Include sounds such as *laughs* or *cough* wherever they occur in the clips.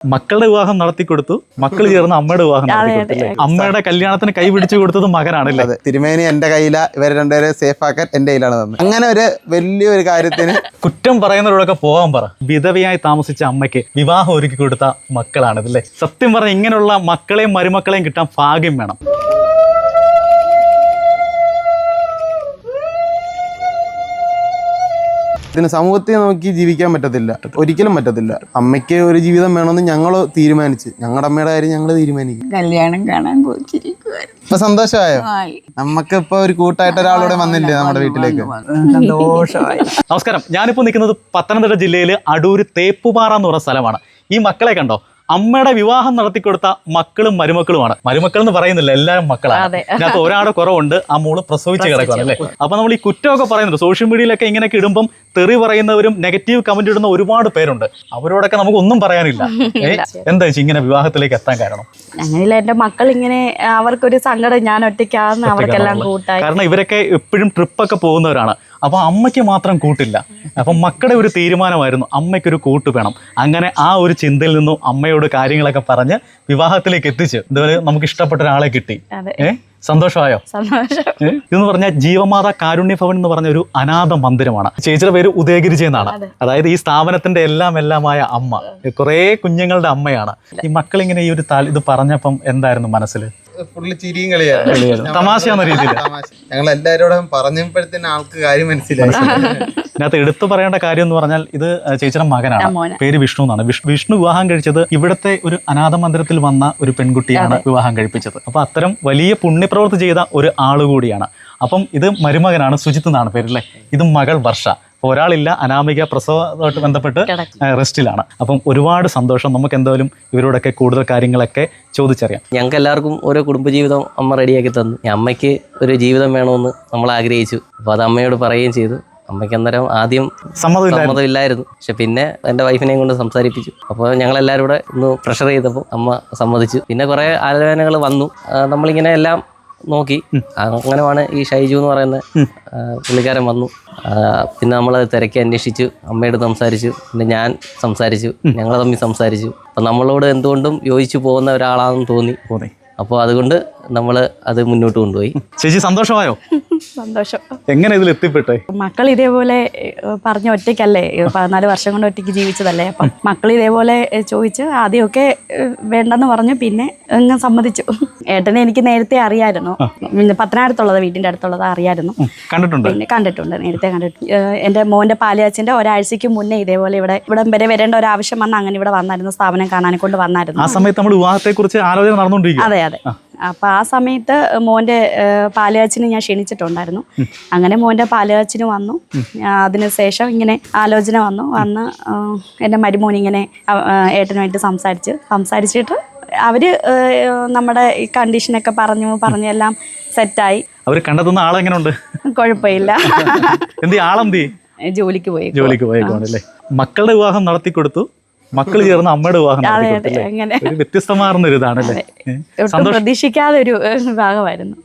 മക്കളുടെ വിവാഹം നടത്തി കൊടുത്തു മക്കൾ ചേർന്ന് അമ്മയുടെ വിവാഹം നടത്തി കൊടുത്തു അമ്മയുടെ കല്യാണത്തിന് കൈ പിടിച്ചു കൊടുത്തത് മകനാണല്ലേ അതെ തിരുമേനി എന്റെ കയ്യില ഇവരെ രണ്ടുപേരെ സേഫ് ആക്കാൻ എന്റെ കയ്യിലാണ് തന്നത്. അങ്ങനെ ഒരു വലിയൊരു കാര്യത്തിന് കുറ്റം പറയുന്നവരോടൊക്കെ പോകാൻ പറ. വിധവയായി താമസിച്ച അമ്മയ്ക്ക് വിവാഹം ഒരുക്കി കൊടുത്ത മക്കളാണ് ഇതല്ലേ സത്യം പറഞ്ഞ ഇങ്ങനെയുള്ള മക്കളെയും മരുമക്കളെയും കിട്ടാൻ ഭാഗ്യം വേണം. ഇതിന് സമൂഹത്തെ നോക്കി ജീവിക്കാൻ പറ്റത്തില്ല. ഒരിക്കലും പറ്റത്തില്ല. അമ്മയ്ക്ക് ഒരു ജീവിതം വേണമെന്ന് ഞങ്ങൾ തീരുമാനിച്ച്. ഞങ്ങളുടെ അമ്മയുടെ കാര്യം ഞങ്ങൾ തീരുമാനിക്കും. കല്യാണം കാണാൻ ഇപ്പൊ സന്തോഷമായോ? നമുക്ക് ഇപ്പൊ ഒരു കൂട്ടായിട്ട് ഒരാളൂടെ വന്നില്ലേ നമ്മുടെ വീട്ടിലേക്ക്? സന്തോഷമായി. നമസ്കാരം. ഞാനിപ്പോ നിൽക്കുന്നത് പത്തനംതിട്ട ജില്ലയിൽ അടൂര് തേപ്പുപാറ എന്ന് പറഞ്ഞ സ്ഥലമാണ്. ഈ മക്കളെ കണ്ടോ? അമ്മയുടെ വിവാഹം നടത്തിക്കൊടുത്ത മക്കളും മരുമക്കളുമാണ്. മരുമക്കൾ എന്ന് പറയുന്നില്ല എല്ലാവരും മക്കളാണ്. അതെ. ഇതിനകത്ത് ഒരാളുടെ കുറവുണ്ട് ആ മോൾ പ്രസവിച്ച് കിടക്കുകയാണ് അല്ലേ? അപ്പൊ നമ്മൾ ഈ കുറ്റമൊക്കെ പറയുന്നുണ്ട്. സോഷ്യൽ മീഡിയയിലൊക്കെ ഇങ്ങനെയൊക്കെ ഇടുമ്പം തെറി പറയുന്നവരും നെഗറ്റീവ് കമന്റ് ഇടുന്ന ഒരുപാട് പേരുണ്ട്. അവരോടൊക്കെ നമുക്ക് ഒന്നും പറയാനില്ല *laughs* എന്താ ഇങ്ങനെ വിവാഹത്തിലേക്ക് എത്താൻ കാരണം? അങ്ങനെയല്ല എന്റെ മക്കൾ ഇങ്ങനെ അവർക്കൊരു സങ്കടം ഞാൻ ഒറ്റയ്ക്കാന്ന് അവർക്കെല്ലാം കൂട്ടായി. കാരണം ഇവരൊക്കെ എപ്പോഴും ട്രിപ്പൊക്കെ പോകുന്നവരാണ്. അപ്പൊ അമ്മയ്ക്ക് മാത്രം കൂട്ടില്ല. അപ്പൊ മക്കളുടെ ഒരു തീരുമാനമായിരുന്നു അമ്മയ്ക്കൊരു കൂട്ട് വേണം. അങ്ങനെ ആ ഒരു ചിന്തയിൽ നിന്നും അമ്മയോട് കാര്യങ്ങളൊക്കെ പറഞ്ഞ് വിവാഹത്തിലേക്ക് എത്തിച്ച് ഇതുവരെ നമുക്ക് ഇഷ്ടപ്പെട്ട ഒരാളെ കിട്ടി. അതെ. സന്തോഷമായോ? ഇതെന്ന് പറഞ്ഞാൽ ജീവമാത കാരുണ്യ ഭവൻ എന്ന് പറഞ്ഞ ഒരു അനാഥ മന്ദിരമാണ്. ചേച്ചിയുടെ പേര് ഉദയഗിരിജ എന്നാണ് അതായത് ഈ സ്ഥാപനത്തിന്റെ എല്ലാം എല്ലാമായ അമ്മ. കുറേ കുഞ്ഞുങ്ങളുടെ അമ്മയാണ്. ഈ മക്കളിങ്ങനെ ഈ ഒരു ഇത് പറഞ്ഞപ്പം എന്തായിരുന്നു മനസ്സിൽ ഫുള്ള് ചിരിയും കളിയാണ്. തമാശയാന്ന രീതിയിൽ ഞങ്ങൾ എല്ലാവരോടും പറഞ്ഞപ്പോഴത്തേന് ആൾക്ക് കാര്യം മനസ്സിലായി. ഇതിനകത്ത് എടുത്തു പറയേണ്ട കാര്യം എന്ന് പറഞ്ഞാൽ ഇത് ചേച്ചിയുടെ മകനാണ്. പേര് വിഷ്ണു എന്നാണ്. വിഷ്- വിഷ്ണു വിവാഹം കഴിച്ചത് ഇവിടുത്തെ ഒരു അനാഥ മന്ദിരത്തിൽ വന്ന ഒരു പെൺകുട്ടിയാണ് വിവാഹം കഴിപ്പിച്ചത്. അപ്പൊ അത്തരം വലിയ പുണ്യപ്രവൃത്തി ചെയ്ത ഒരു ആളുകൂടിയാണ് അപ്പം ഇത് മരുമകനാണ് സുജിത്ത് എന്നാണ് പേരല്ലേ ഇത് മകൾ വർഷ. ഒരാളില്ല അനാമിക പ്രസവമായിട്ട് ബന്ധപ്പെട്ട് റെസ്റ്റിലാണ്. അപ്പം ഒരുപാട് സന്തോഷം നമുക്ക് എന്തായാലും ഇവരോടൊക്കെ കൂടുതൽ കാര്യങ്ങളൊക്കെ ചോദിച്ചറിയാം. ഞങ്ങൾക്ക് എല്ലാവർക്കും ഓരോ കുടുംബജീവിതം അമ്മ റെഡിയാക്കി തന്നു. അമ്മയ്ക്ക് ഒരു ജീവിതം വേണമെന്ന് നമ്മൾ ആഗ്രഹിച്ചു. അപ്പോൾ അത് അമ്മയോട് പറയുകയും ചെയ്തു. അമ്മയ്ക്ക് അന്നേരം ആദ്യം സമ്മതമില്ലായിരുന്നു. പക്ഷെ പിന്നെ എന്റെ വൈഫിനെയും കൊണ്ട് സംസാരിപ്പിച്ചു. അപ്പോൾ ഞങ്ങളെല്ലാവരും കൂടെ ഒന്ന് പ്രഷർ ചെയ്തപ്പോൾ അമ്മ സമ്മതിച്ചു. പിന്നെ കുറേ ആലോചനകൾ വന്നു. നമ്മളിങ്ങനെ എല്ലാം നോക്കി. അങ്ങനെയാണ് ഈ ഷൈജു എന്ന് പറയുന്ന പുള്ളിക്കാരൻ വന്നു. പിന്നെ നമ്മൾ തിരക്കി അന്വേഷിച്ചു അമ്മയോട് സംസാരിച്ചു പിന്നെ ഞാൻ സംസാരിച്ചു ഞങ്ങളെ തമ്മിൽ സംസാരിച്ചു. അപ്പം നമ്മളോട് എന്തുകൊണ്ടും യോജിച്ചു പോകുന്ന ഒരാളാണെന്ന് തോന്നി. തോന്നി. അപ്പോൾ അതുകൊണ്ട് നമ്മൾ അത് മുന്നോട്ട് കൊണ്ടുപോയി. ചേച്ചി സന്തോഷമായോ? *laughs* സന്തോഷം. എങ്ങനെ ഇതിൽ എത്തിപ്പെട്ടെ? മക്കൾ ഇതേപോലെ പറഞ്ഞ ഒറ്റയ്ക്കല്ലേ? പതിനാല് വർഷം കൊണ്ട് ഒറ്റയ്ക്ക് ജീവിച്ചതല്ലേ? അപ്പം മക്കൾ ഇതേപോലെ ചോദിച്ച് ആദ്യമൊക്കെ വേണ്ടെന്ന് പറഞ്ഞു പിന്നെ അങ്ങ് സമ്മതിച്ചു. ഏട്ടനെ എനിക്ക് നേരത്തെ അറിയായിരുന്നു. പിന്നെ പത്തനായിരത്തുള്ളത് വീടിന്റെ അടുത്തുള്ളത് അറിയായിരുന്നു. കണ്ടിട്ടുണ്ട്. പിന്നെ കണ്ടിട്ടുണ്ട് നേരത്തെ കണ്ടിട്ടുണ്ട്. എന്റെ എന്റെ മോന്റെ ഒരാഴ്ചക്ക് ഒരാഴ്ചയ്ക്ക് മുന്നേ ഇതേപോലെ ഇവിടെ ഇവിടെ വരെ വരേണ്ട ഒരു ആവശ്യം വന്ന് അങ്ങനെ ഇവിടെ വന്നായിരുന്നു സ്ഥാപനം കാണാനെ കൊണ്ട് വന്നായിരുന്നു. ആ സമയത്ത് നമ്മൾ വിവാഹത്തെ കുറിച്ച് ആലോചന നടന്നുകൊണ്ടിരിക്കും അതെ അതെ. അപ്പൊ ആ സമയത്ത് മോന്റെ പാലുകാച്ചിന് ഞാൻ ക്ഷണിച്ചിട്ടുണ്ടായിരുന്നു. അങ്ങനെ മോന്റെ പാലുകാച്ചിന് വന്നു. അതിനു ശേഷം ഇങ്ങനെ ആലോചന വന്നു. വന്ന് എന്റെ മരുമോൻ ഇങ്ങനെ ഏട്ടനുമായിട്ട് സംസാരിച്ച് സംസാരിച്ചിട്ട് അവർ നമ്മുടെ ഈ കണ്ടീഷനൊക്കെ പറഞ്ഞു പറഞ്ഞെല്ലാം സെറ്റായി. അവർ കണ്ടെത്തുന്ന ആളെങ്ങനെയുണ്ട് കുഴപ്പമില്ല. എന്ത് ആളെന്തി? ജോലിക്ക് പോയി ജോലിക്ക് പോയി മക്കളുടെ വിവാഹം നടത്തി കൊടുത്തു മക്കൾ ചേർന്ന് അമ്മയുടെ വിവാഹം. ഒരു വ്യത്യസ്തമാർന്ന ഒരു ഇതാണല്ലേ? പ്രതീക്ഷിക്കാതെ ഒരു വിവാഹമായിരുന്നു.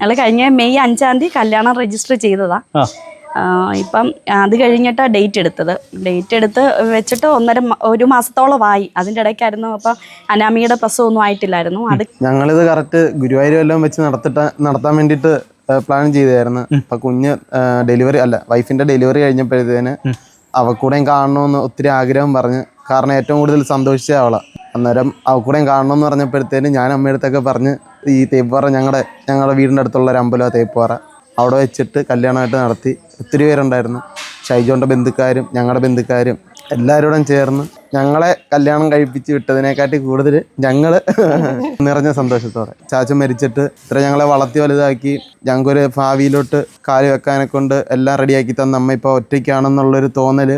ഞങ്ങൾ കഴിഞ്ഞ മെയ് അഞ്ചാം തീയതി കല്യാണം രജിസ്റ്റർ ചെയ്തതാ. ഇപ്പം അത് കഴിഞ്ഞിട്ടാ ഡേറ്റ് എടുത്തത്. ഡേറ്റ് എടുത്ത് വെച്ചിട്ട് ഒന്നര ഒരു മാസത്തോളമായി. അതിന്റെ ഇടയ്ക്കായിരുന്നു അപ്പം അനാമിയുടെ പ്രസവം ഒന്നും ആയിട്ടില്ലായിരുന്നു അത് ഞങ്ങളിത് കറക്റ്റ് ഗുരുവായൂർ എല്ലാം വെച്ച് നടത്തിട്ട് നടത്താൻ വേണ്ടിയിട്ട് പ്ലാൻ ചെയ്തായിരുന്നു അപ്പൊ കുഞ്ഞ് ഡെലിവറി അല്ല വൈഫിന്റെ ഡെലിവറി കഴിഞ്ഞപ്പോഴത്തേന് അവക്കൂടെയും കാണണമെന്ന് ഒത്തിരി ആഗ്രഹം പറഞ്ഞ് കാരണം ഏറ്റവും കൂടുതൽ സന്തോഷിച്ച അവളാണ് അന്നേരം അവക്കൂടെയും കാണണമെന്ന് പറഞ്ഞപ്പോഴത്തേന് ഞാൻ അമ്മയടുത്തൊക്കെ പറഞ്ഞ് ഈ തേപ്പുപാറ ഞങ്ങളുടെ ഞങ്ങളുടെ വീടിന്റെ അടുത്തുള്ള ഒരു അമ്പലമാണ് തേപ്പുപാറ. അവിടെ വെച്ചിട്ട് കല്യാണമായിട്ട് നടത്തി. ഒത്തിരി പേരുണ്ടായിരുന്നു. ഷൈജോന്റെ ബന്ധുക്കാരും ഞങ്ങളുടെ ബന്ധുക്കാരും എല്ലാവരോടും ചേർന്ന് ഞങ്ങളെ കല്യാണം കഴിപ്പിച്ച് വിട്ടതിനെക്കാട്ടി കൂടുതൽ ഞങ്ങൾ *laughs* നിറഞ്ഞ സന്തോഷത്തോടെ. ചാച്ച മരിച്ചിട്ട് ഇത്ര ഞങ്ങളെ വളർത്തി വലുതാക്കി ഞങ്ങൾക്കൊരു ഭാവിയിലോട്ട് കാൽ വെക്കാനെ കൊണ്ട് എല്ലാം റെഡിയാക്കി തന്ന അമ്മ ഇപ്പോൾ ഒറ്റയ്ക്കാണെന്നുള്ളൊരു തോന്നൽ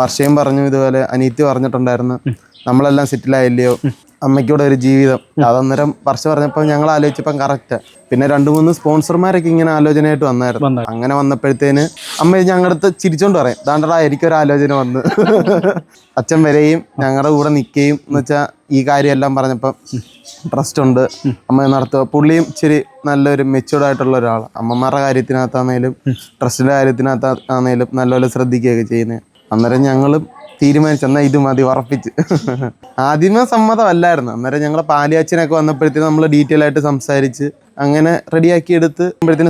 വർഷയും പറഞ്ഞു ഇതുപോലെ അനീത്തി പറഞ്ഞിട്ടുണ്ടായിരുന്നു. നമ്മളെല്ലാം സെറ്റിലായില്ലയോ? അമ്മയ്ക്കൂടെ ഒരു ജീവിതം. അതന്നേരം പറിച്ചു പറഞ്ഞപ്പോൾ ഞങ്ങൾ ആലോചിച്ചപ്പം കറക്റ്റ് പിന്നെ രണ്ടു മൂന്ന് സ്പോൺസർമാരൊക്കെ ഇങ്ങനെ ആലോചനയായിട്ട് വന്നായിരുന്നു. അങ്ങനെ വന്നപ്പോഴത്തേന് അമ്മ ഞങ്ങളുടെ അടുത്ത് ചിരിച്ചോണ്ട് പറയും. ദാണ്ടടാ എനിക്കൊരു ആലോചന വന്ന്. *laughs* അച്ഛൻ വരെയും ഞങ്ങളുടെ കൂടെ നിൽക്കുകയും എന്ന് വെച്ചാൽ ഈ കാര്യമെല്ലാം പറഞ്ഞപ്പം ട്രസ്റ്റ് ഉണ്ട്. അമ്മ നടത്തുക. പുള്ളിയും ഇച്ചിരി നല്ലൊരു മെച്ചൂർഡ് ആയിട്ടുള്ള ഒരാൾ അമ്മമാരുടെ കാര്യത്തിനകത്താണേലും ട്രസ്റ്റിന്റെ കാര്യത്തിനകത്താണേലും നല്ലപോലെ ശ്രദ്ധിക്കുകയൊക്കെ ചെയ്യുന്നത് അന്നേരം ഞങ്ങളും തീരുമാനിച്ചു. എന്നാൽ ഇത് മതി ഉറപ്പിച്ച്. ആദ്യമേ സമ്മതമല്ലായിരുന്നു. അന്നേരം ഞങ്ങൾ പാലിയാച്ചനൊക്കെ വന്നപ്പോഴത്തേനും നമ്മൾ ഡീറ്റെയിൽ ആയിട്ട് സംസാരിച്ച് അങ്ങനെ റെഡിയാക്കി എടുത്ത്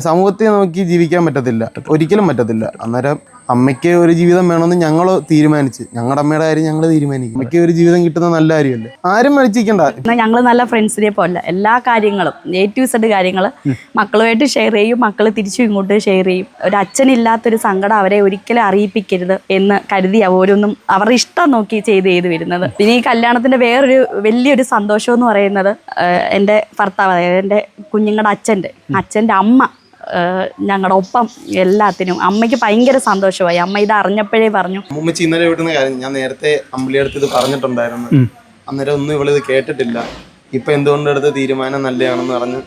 സമൂഹത്തെ നോക്കി ജീവിക്കാൻ പറ്റത്തില്ല. ഒരിക്കലും പറ്റത്തില്ല. അന്നേരം അമ്മയ്ക്ക് ഒരു ജീവിതം വേണമെന്ന് ഞങ്ങൾ തീരുമാനിച്ച്. ഞങ്ങളുടെ അമ്മയുടെ കാര്യം ഞങ്ങൾ തീരുമാനിക്കും. അമ്മയ്ക്ക് ഒരു ജീവിതം കിട്ടുന്ന നല്ല കാര്യമല്ലേ? ആരും മരിച്ചിരിക്കണ്ട ഞങ്ങൾ നല്ല ഫ്രണ്ട്സിനെ പോലെ. എല്ലാ കാര്യങ്ങളും എ ടു സെഡ് കാര്യങ്ങൾ മക്കളുമായിട്ട് ഷെയർ ചെയ്യും. മക്കൾ തിരിച്ചു ഇങ്ങോട്ട് ഷെയർ ചെയ്യും. ഒരു അച്ഛനില്ലാത്തൊരു സങ്കടം അവരെ ഒരിക്കലും അറിയിപ്പിക്കരുത് എന്ന് കരുതി ഓരോന്നും അവരുടെ ഇഷ്ടം നോക്കി ചെയ്ത് ചെയ്ത് വരുന്നത്. പിന്നെ ഈ കല്യാണത്തിന്റെ വേറൊരു വലിയൊരു സന്തോഷം എന്ന് പറയുന്നത് എന്റെ ഭർത്താവ് അതായത് എന്റെ കുഞ്ഞുങ്ങളുടെ അച്ഛന്റെ അച്ഛന്റെ അമ്മ ഞങ്ങളുടെ ഒപ്പം എല്ലാത്തിനും അമ്മയ്ക്ക് ഭയങ്കര സന്തോഷമായി. അമ്മ ഇത് അറിഞ്ഞപ്പോഴേ പറഞ്ഞു. അമ്മൂമ്മച്ചി ഇന്നലെ വിട്ടുന്ന കാര്യം ഞാൻ നേരത്തെ അമ്പിളിയടുത്ത് ഇത് പറഞ്ഞിട്ടുണ്ടായിരുന്നു. അന്നേരം ഒന്നും ഇവളിത് കേട്ടിട്ടില്ല. ഇപ്പൊ എന്തുകൊണ്ട് എടുത്ത തീരുമാനം നല്ലതാണെന്ന് പറഞ്ഞ്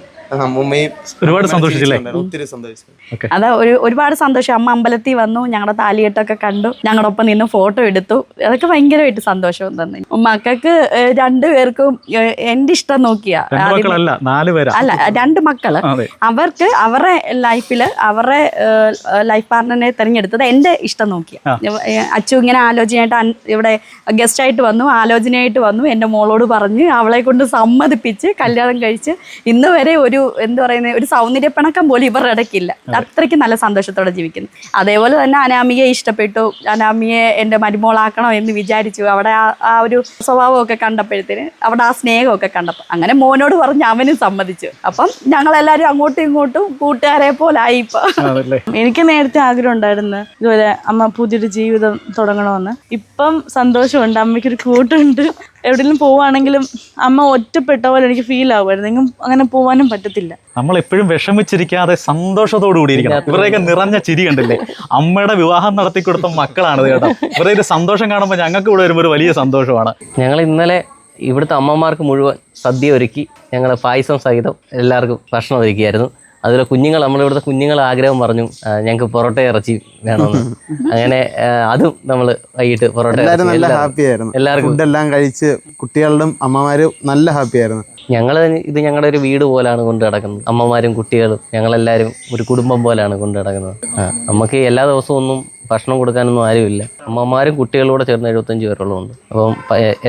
ഒരുപാട് സന്തോഷിച്ചില്ലേ? ഒത്തിരി സന്തോഷിച്ചു. അതാ ഒരു ഒരുപാട് സന്തോഷം. അമ്മ അമ്പലത്തിൽ വന്നു ഞങ്ങളുടെ താലികെട്ടൊക്കെ കണ്ടു ഞങ്ങളുടെ ഒപ്പം നിന്ന് ഫോട്ടോ എടുത്തു. അതൊക്കെ ഭയങ്കരമായിട്ട് സന്തോഷം തന്നു. മക്കൾക്ക് രണ്ടുപേർക്കും എന്റെ എന്റെ ഇഷ്ടം നോക്കിയാ. രണ്ട് നാല് പേരാ. അല്ല രണ്ട് മക്കൾ. അവർക്ക് അവരുടെ ലൈഫിൽ അവരുടെ ലൈഫ് പാർട്ണറിനെ തിരഞ്ഞെടുത്തത് എന്റെ ഇഷ്ടം നോക്കിയ. അച്ചു ഇങ്ങനെ ആലോചനയായിട്ട് ഇവിടെ ഗസ്റ്റ് ആയിട്ട് വന്നു ആലോചനയായിട്ട് വന്നു എന്റെ മോളോട് പറഞ്ഞ് അവളെ കൊണ്ട് സമ്മതിപ്പിച്ച് കല്യാണം കഴിച്ച് ഇന്ന് വരെ ഒരു എന്താ പറയുന്നത് ഒരു സൗന്ദര്യപ്പിണക്കം പോലും ഇവരുടെ ഇടയ്ക്കില്ല. അത്രയ്ക്ക് നല്ല സന്തോഷത്തോടെ ജീവിക്കുന്നു. അതേപോലെ തന്നെ അനാമികയെ ഇഷ്ടപ്പെട്ടു. അനാമിയെ എന്റെ മരുമോളാക്കണോ എന്ന് വിചാരിച്ചു. അവിടെ ആ ആ ഒരു സ്വഭാവമൊക്കെ കണ്ടപ്പോഴത്തേന് അവിടെ ആ സ്നേഹമൊക്കെ കണ്ടപ്പോൾ അങ്ങനെ മോനോട് പറഞ്ഞ് അവനും സമ്മതിച്ചു. അപ്പം ഞങ്ങളെല്ലാവരും അങ്ങോട്ടും ഇങ്ങോട്ടും കൂട്ടുകാരെ പോലായി ഇപ്പൊ അതല്ലേ എനിക്ക് നേരത്തെ ആഗ്രഹം ഉണ്ടായിരുന്നു ഇതുപോലെ അമ്മ പുതിയൊരു ജീവിതം തുടങ്ങണമെന്ന്. ഇപ്പം സന്തോഷമുണ്ട്. അമ്മയ്ക്കൊരു കൂട്ടുണ്ട്. എവിടെയെങ്കിലും പോവാണെങ്കിലും അമ്മ ഒറ്റപ്പെട്ട പോലെ എനിക്ക് ഫീൽ ആവുമായിരുന്നു. എങ്ങും അങ്ങനെ പോവാനും പറ്റത്തില്ല. നമ്മൾ എപ്പോഴും വിഷമിച്ചിരിക്കാതെ സന്തോഷത്തോടു കൂടി ഇരിക്കണം. ഇവരെയൊക്കെ നിറഞ്ഞ ചിരി കണ്ടില്ലേ? അമ്മയുടെ വിവാഹം നടത്തി കൊടുത്ത മക്കളാണ് കേട്ടോ. ഇവരുടെ ഒരു സന്തോഷം കാണുമ്പോൾ ഞങ്ങൾക്ക് ഇവിടെ വരുമ്പോൾ ഒരു വലിയ സന്തോഷമാണ്. ഞങ്ങൾ ഇന്നലെ ഇവിടുത്തെ അമ്മമാർക്ക് മുഴുവൻ സദ്യ ഒരുക്കി. ഞങ്ങൾ പായസം സഹിതം എല്ലാവർക്കും ഭക്ഷണം ഒരുക്കിയായിരുന്നു. അതുപോലെ കുഞ്ഞുങ്ങൾ നമ്മളിവിടുത്തെ കുഞ്ഞുങ്ങൾ ആഗ്രഹം പറഞ്ഞു ഞങ്ങൾക്ക് പൊറോട്ട ഇറച്ചി വേണമെന്ന്. അങ്ങനെ അതും നമ്മൾ വൈകിട്ട് പൊറോട്ട എല്ലാവരും നല്ല ഹാപ്പി ആയിരുന്നു. എല്ലാവർക്കും ഫുഡെല്ലാം കഴിച്ച് കുട്ടികളുടെ അമ്മമാരും നല്ല ഹാപ്പി ആയിരുന്നു. ഞങ്ങൾ ഇത് ഞങ്ങളുടെ ഒരു വീട് പോലാണ് കൊണ്ട് നടക്കുന്നത്. അമ്മമാരും കുട്ടികളും ഞങ്ങളെല്ലാവരും ഒരു കുടുംബം പോലാണ് കൊണ്ട് നടക്കുന്നത്. നമുക്ക് എല്ലാ ദിവസവും ഒന്നും ഭക്ഷണം കൊടുക്കാനൊന്നും ആരുമില്ല. അമ്മമാരും കുട്ടികളും കൂടെ ചേർന്ന് എഴുപത്തഞ്ച് പേരുള്ളതുകൊണ്ട്. അപ്പം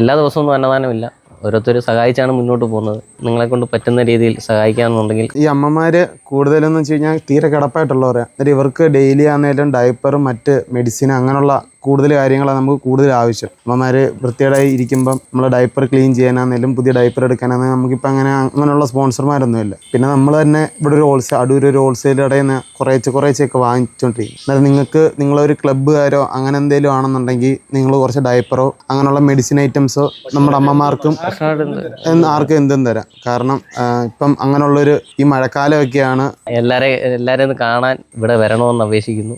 എല്ലാ ദിവസവും ഒന്നും അന്നദാനമില്ല. ഓരോരുത്തർ സഹായിച്ചാണ് മുന്നോട്ട് പോകുന്നത്. നിങ്ങളെ കൊണ്ട് പറ്റുന്ന രീതിയിൽ സഹായിക്കാന്നുണ്ടെങ്കിൽ ഈ അമ്മമാര് കൂടുതലെന്ന് വെച്ച് കഴിഞ്ഞാൽ തീരെ കിടപ്പായിട്ടുള്ളവരാണ് ഇവർക്ക് ഡെയിലി ആണെങ്കിലും ഡയപ്പറും മറ്റ് മെഡിസിൻ അങ്ങനെയുള്ള കൂടുതൽ കാര്യങ്ങളാണ് നമുക്ക് കൂടുതൽ ആവശ്യം. അമ്മമാർ വൃത്തിയായി ഇരിക്കുമ്പം നമ്മൾ ഡയപ്പർ ക്ലീൻ ചെയ്യാനാണെങ്കിലും പുതിയ ഡയപ്പർ എടുക്കാനാണെങ്കിലും നമുക്കിപ്പോൾ അങ്ങനെ അങ്ങനെയുള്ള സ്പോൺസർമാരൊന്നുമില്ല. പിന്നെ നമ്മൾ തന്നെ ഇവിടെ ഒരു ഹോൾസെയിൽ അടൂർ ഒരു ഹോൾസെയിൽ ഇടയിൽ നിന്ന് കുറേച്ച് കുറേച്ചൊക്കെ വാങ്ങിച്ചുകൊണ്ടിരിക്കും എന്നാൽ നിങ്ങൾക്ക് നിങ്ങളൊരു ക്ലബ്ബുകാരോ അങ്ങനെ എന്തെങ്കിലും ആണെന്നുണ്ടെങ്കിൽ നിങ്ങൾ കുറച്ച് ഡയപ്പറോ അങ്ങനെയുള്ള മെഡിസിൻ ഐറ്റംസോ നമ്മുടെ അമ്മമാർക്കും ആർക്കും എന്തും തരാം. കാരണം ഇപ്പം അങ്ങനെയുള്ളൊരു ഈ മഴക്കാലമൊക്കെയാണ് എല്ലാവരെയും എല്ലാരെയും കാണാൻ ഇവിടെ വരണമെന്ന് അപേക്ഷിക്കുന്നു.